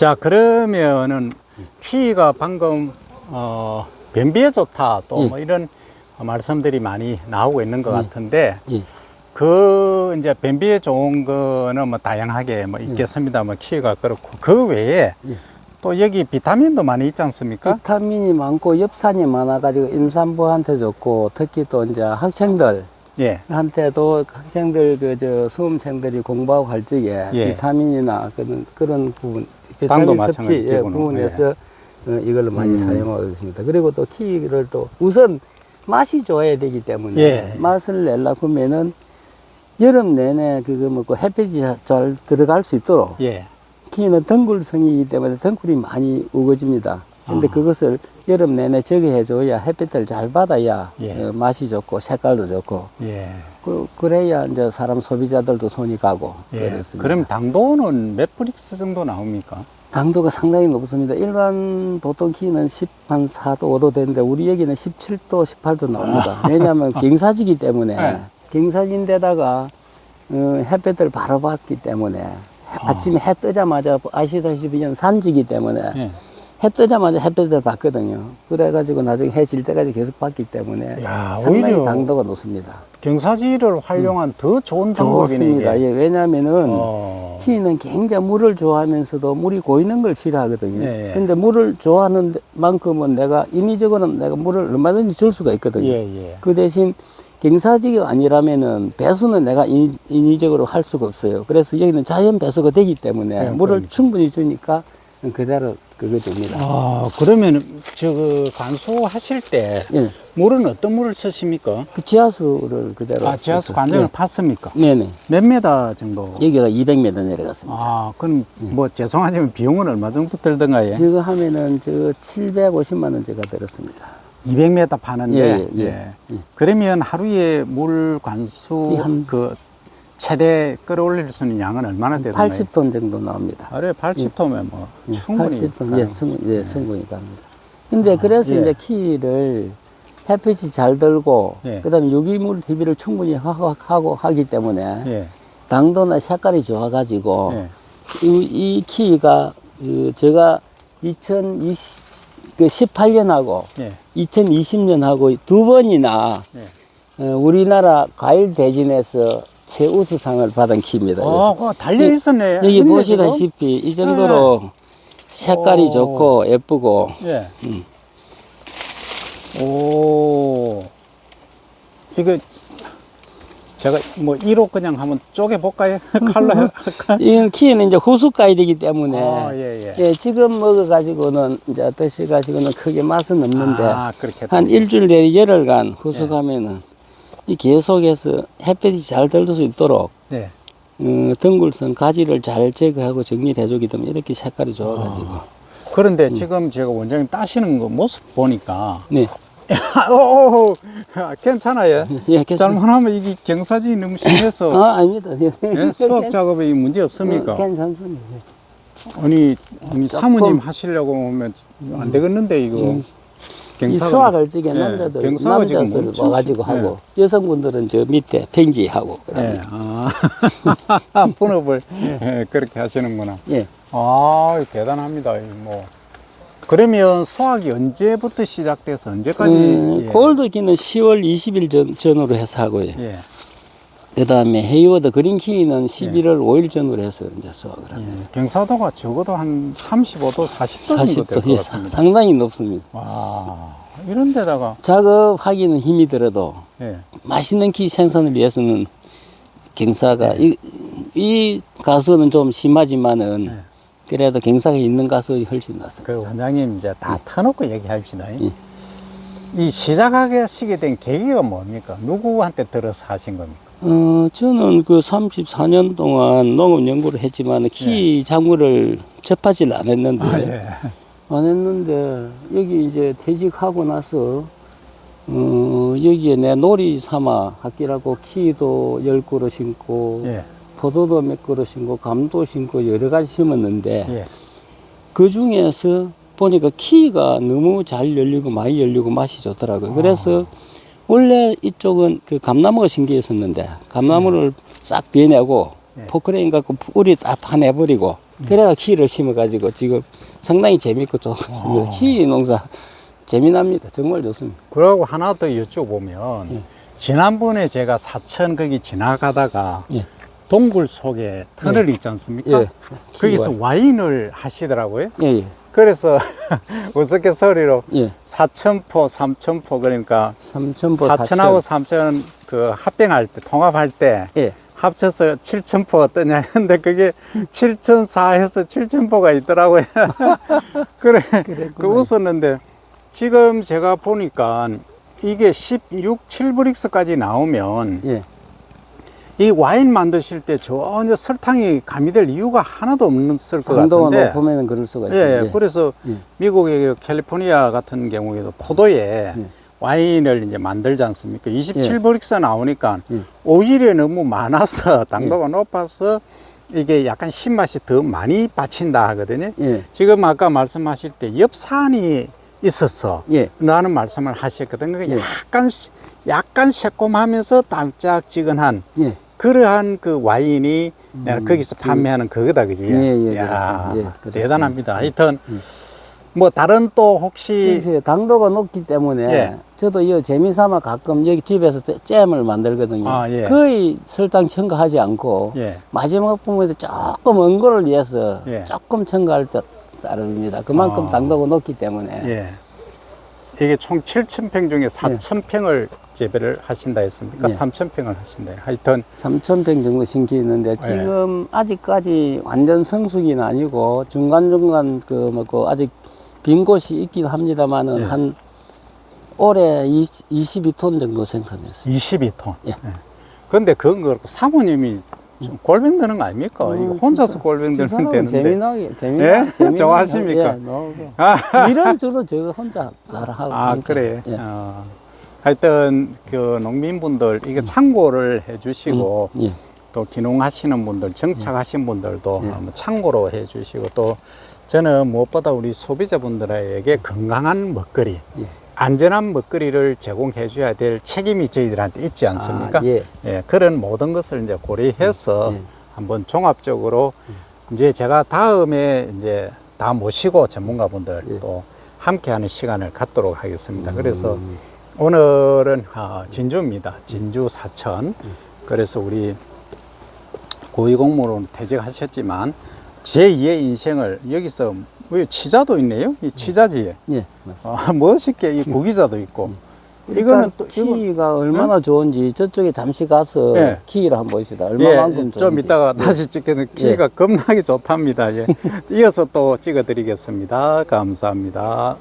자 그러면은 키가 방금 어 변비에 좋다 또 예. 뭐 이런 말씀들이 많이 나오고 있는 것 예. 같은데 예. 그 이제 변비에 좋은 거는 뭐 다양하게 뭐 있겠습니다. 뭐 키가 그렇고 그 외에 예. 또 여기 비타민도 많이 있지 않습니까? 비타민이 많고 엽산이 많아가지고 임산부한테 좋고 특히 또 이제 학생들 예. 한테도 학생들 그 저 수험생들이 공부하고 할 적에 예. 비타민이나 그런 그런 부분 당도 마찬가지 섭취 예. 부분에서 어, 이걸로 많이 음. 사용하고 있습니다. 그리고 또 키를 또 우선 맛이 좋아야 되기 때문에 예. 맛을 내려 그러면은 여름 내내 그거 먹고 햇빛이 잘 들어갈 수 있도록 예. 키는 덩굴성이기 때문에 덩굴이 많이 우거집니다. 근데 아. 그것을 여름 내내 저기 해줘야 햇빛을 잘 받아야 예. 어, 맛이 좋고 색깔도 좋고 예. 그, 그래야 이제 사람 소비자들도 손이 가고 예. 그렇습니다. 그럼 당도는 몇 브릭스 정도 나옵니까? 당도가 상당히 높습니다. 일반 보통 키는 10한 4도, 5도 되는데 우리 여기는 17도, 18도 나옵니다. 왜냐하면 경사지기 때문에 네. 경사진데다가 어, 햇볕을 바로 받기 때문에 아침에 해 뜨자마자 아시다시피 산지기 때문에 예. 해 뜨자마자 햇볕을 받거든요. 그래가지고 나중에 해 질 때까지 계속 받기 때문에 야, 상당히 오히려 당도가 높습니다. 경사지를 활용한 더 좋은 방법이네. 좋습니다. 이게. 예, 왜냐하면은 어. 키는 굉장히 물을 좋아하면서도 물이 고이는 걸 싫어하거든요. 예, 예. 근데 물을 좋아하는 만큼은 내가 인위적으로는 내가 물을 얼마든지 줄 수가 있거든요. 예, 예. 그 대신 경사지가 아니라면은 배수는 내가 인, 인위적으로 할 수가 없어요. 그래서 여기는 자연 배수가 되기 때문에 네, 물을 그러니까. 충분히 주니까 그대로 그거 줍니다. 아, 그러면 저그 관수하실 때 예. 물은 어떤 물을 쓰십니까? 그 지하수를 그대로. 아, 지하수. 관정을 예. 팠습니까? 네네. 몇 메다 정도? 여기가 200m 내려갔습니다. 아, 그럼 뭐 죄송하지만 비용은 얼마 정도 들던가요? 지금 하면은 저 750만 원 제가 들었습니다. 200m 파는데 예, 예, 예. 예. 그러면 하루에 물 관수 한- 그 최대 끌어올릴 수 있는 양은 얼마나 되던가요? 80톤 정도 나옵니다. 하루에 80토면 뭐 예, 충분히 80톤, 예, 가능하죠. 충분히, 예, 충분히 갑니다. 근데 그래서 예. 이제 키를 햇빛이 잘 들고, 예. 그 다음에 유기물 대비를 충분히 하고, 하고 하기 때문에 예. 당도나 색깔이 좋아가지고, 예. 이, 이 키가, 그, 제가 2020, 그 18년하고 예. 2020년하고 두 번이나 예. 어, 우리나라 과일 대진에서 최우수상을 받은 키입니다. 어, 그거 달려 있었네. 여기 있네, 보시다시피 이 정도로 색깔이 오. 좋고 예쁘고 지금? 예. 음. 오. 이거 제가 뭐 1호 그냥 한번 쪼개 볼까요? 칼로 할까? 이 키는 이제 후숙 과일이기 때문에 아, 예, 예. 예, 지금 먹어가지고는 이제 드셔가지고는 크게 맛은 없는데 아, 그렇게. 한 일주일 내에 열흘간 후숙하면은 이 계속해서 햇빛이 잘 들을 수 있도록 네. 어, 덩굴선 가지를 잘 제거하고 정리를 해주기 때문에 이렇게 색깔이 좋아가지고 그런데 음. 지금 제가 원장님 따시는 거 모습 보니까 네, 오, 오, 오, 괜찮아요. 예, 잘못하면 이게 경사진이 너무 심해서 아, 아닙니다. 예? 수학 작업에 문제 없습니까? 어, 괜찮습니다. 아니, 아니 사모님 하시려고 하면 안 되겠는데 이거 음. 이 경사가 수학을 지게 예, 남자들 경사가 지금 남자들 엄청 와가지고 심- 하고 여성분들은 저 밑에 팽지하고 예. 아, 분업을 예, 그렇게 하시는구나. 예. 아, 대단합니다. 이 뭐. 그러면 수학이 언제부터 시작돼서 언제까지? 음, 예. 골드기는 10월 20일 전, 전후로 해서 하고요. 예. 그 다음에 헤이워드 그린키는 11월 5일 전후로 해서 이제 수확을 합니다. 예. 경사도가 적어도 한 35도, 40도 정도 될 40도, 것 예, 같습니다. 상당히 높습니다. 와, 이런 데다가, 작업하기는 힘이 들어도 예. 맛있는 키 생산을 위해서는 경사가, 네. 이, 이 가수는 좀 심하지만은 네. 그래도 경사가 있는 가수가 훨씬 낫습니다. 그 원장님 이제 다 터놓고 얘기합시다. 예. 이 시작하시게 된 계기가 뭡니까? 누구한테 들어서 하신 겁니까? 어, 저는 그 34년 동안 농업 연구를 했지만 키 작물을 접하지를 않았는데, 네. 아, 예. 안 했는데, 여기 이제 퇴직하고 나서, 어, 여기에 내 놀이 삼아 학기라고 키도 열 그루 심고, 예. 포도도 몇 그루 심고, 감도 심고, 여러 가지 심었는데, 예. 그 중에서 보니까 키가 너무 잘 열리고 많이 열리고 맛이 좋더라고요. 그래서 원래 이쪽은 그 감나무가 신기했었는데 감나무를 싹 베내고 네. 포크레인 갖고 뿌리 딱 파내버리고 그래가 키를 심어가지고 지금 상당히 재밌고 좋습니다. 아. 키 농사 재미납니다. 정말 좋습니다. 그러고 하나 더 여쭤보면 예. 지난번에 제가 사천 거기 지나가다가 예. 동굴 속에 터널 있지 않습니까? 예. 거기서 와인을 하시더라고요. 예, 예. 그래서 우스갯소리로 예. 사천포, 삼천포 그러니까 삼천보 사천하고 삼천 그 합병할 때 통합할 때 예. 합쳐서 칠천포 어떠냐 했는데 그게 칠천사해서 칠천포가 있더라고요. 그래 그 웃었는데 지금 제가 보니까 이게 16, 7브릭스까지 나오면 예. 이 와인 만드실 때 전혀 설탕이 가미될 이유가 하나도 없을 것 같은데 높으면 그럴 수가 예, 있어요. 예. 그래서 예. 미국의 그 캘리포니아 같은 경우에도 포도에 예. 와인을 이제 만들지 않습니까? 27브릭스 나오니까 예. 오일이 너무 많아서 당도가 높아서 이게 약간 신맛이 더 많이 받친다 하거든요. 예. 지금 아까 말씀하실 때 엽산이 있어서 예. 라는 말씀을 하셨거든요. 예. 약간 시- 약간 새콤하면서 달짝지근한 예. 그러한 그 와인이 내가 거기서 판매하는 그거다 그지? 음, 예, 예, 야, 그렇습니다. 예. 대단합니다. 하여튼 예. 뭐 다른 또 혹시 당도가 높기 때문에 예. 저도 이 재미삼아 가끔 여기 집에서 잼- 잼을 만들거든요. 아, 예. 거의 설탕 첨가하지 않고 예. 마지막 부분에 조금 언거를 위해서 예. 조금 첨가할 줄 따릅니다. 그만큼 아. 당도가 높기 때문에 예. 이게 총 7,000평 중에 4,000평을 재배를 하신다 했습니까? 예. 3,000평을 하신다. 하여튼 3,000평 정도 심기 있는데 지금 아직까지 완전 성숙이는 아니고 중간 중간 그 뭐고 아직 빈 곳이 있긴 합니다만은 예. 한 올해 20, 22톤 정도 생산했습니다. 22톤. 예. 그런데 그건 그렇고 사모님이 좀 골뱅 드는 거 아닙니까? 어, 이거 혼자서 진짜. 골뱅 들면 사람은 되는데. 재미나게 재미나 예? 재미나 좋아하십니까? 예, 너무 일은 주로 저 혼자 잘하고 아, 하니까. 그래. 예. 어. 하여튼 그 농민분들 이게 참고를 해 주시고 음, 예. 또 기농하시는 분들, 정착하신 분들도 예. 한번 참고로 해 주시고 또 저는 무엇보다 우리 소비자분들에게 건강한 먹거리, 예. 안전한 먹거리를 제공해 줘야 될 책임이 저희들한테 있지 않습니까? 아, 예. 예, 그런 모든 것을 이제 고려해서 예. 한번 종합적으로 이제 제가 다음에 이제 다 모시고 전문가분들 예. 또 함께하는 시간을 갖도록 하겠습니다. 그래서 음, 오늘은 아, 진주입니다. 진주 사천. 그래서 우리 고위공무원 퇴직하셨지만 제2의 인생을 여기서 왜 치자도 있네요. 이 치자지. 예, 맞습니다. 아, 멋있게 이 구기자도 있고. 이거는 이거는 또 키가 얼마나 좋은지 저쪽에 잠시 가서 예. 키를 한번 봅시다. 예, 얼마만큼 좋은지. 좀 이따가 다시 찍게는 키가 겁나게 좋답니다. 예. 이어서 또 찍어드리겠습니다. 감사합니다.